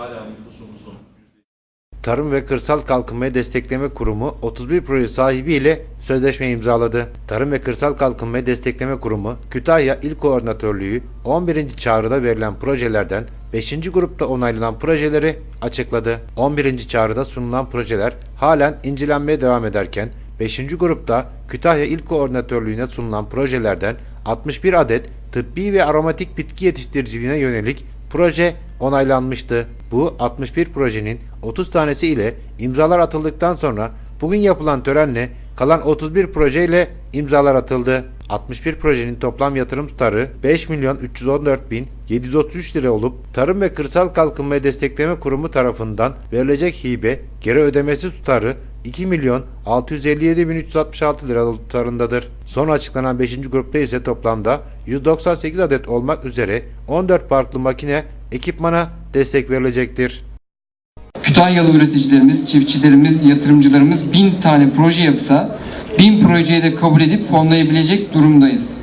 hala nüfusumuzun Tarım ve Kırsal Kalkınmayı Destekleme Kurumu 31 proje sahibi ile sözleşme imzaladı. Tarım ve Kırsal Kalkınmayı Destekleme Kurumu Kütahya İl Koordinatörlüğü 11. çağrıda verilen projelerden 5. grupta onaylanan projeleri açıkladı. 11. çağrıda sunulan projeler halen incelenmeye devam ederken 5. grupta Kütahya İl Koordinatörlüğü'ne sunulan projelerden 61 adet tıbbi ve aromatik bitki yetiştiriciliğine yönelik proje onaylanmıştı. Bu 61 projenin 30 tanesi ile imzalar atıldıktan sonra bugün yapılan törenle kalan 31 proje ile imzalar atıldı. 61 projenin toplam yatırım tutarı 5 milyon 314 bin 733 lira olup Tarım ve Kırsal Kalkınmayı Destekleme Kurumu tarafından verilecek hibe geri ödemesi tutarı 2 milyon 657 bin 366 lira tutarındadır. Son açıklanan 5. grupta ise toplamda 198 adet olmak üzere 14 farklı makine ekipmana destek verilecektir. Kütahyalı üreticilerimiz, çiftçilerimiz, yatırımcılarımız bin tane proje yapsa bin projeyi de kabul edip fonlayabilecek durumdayız.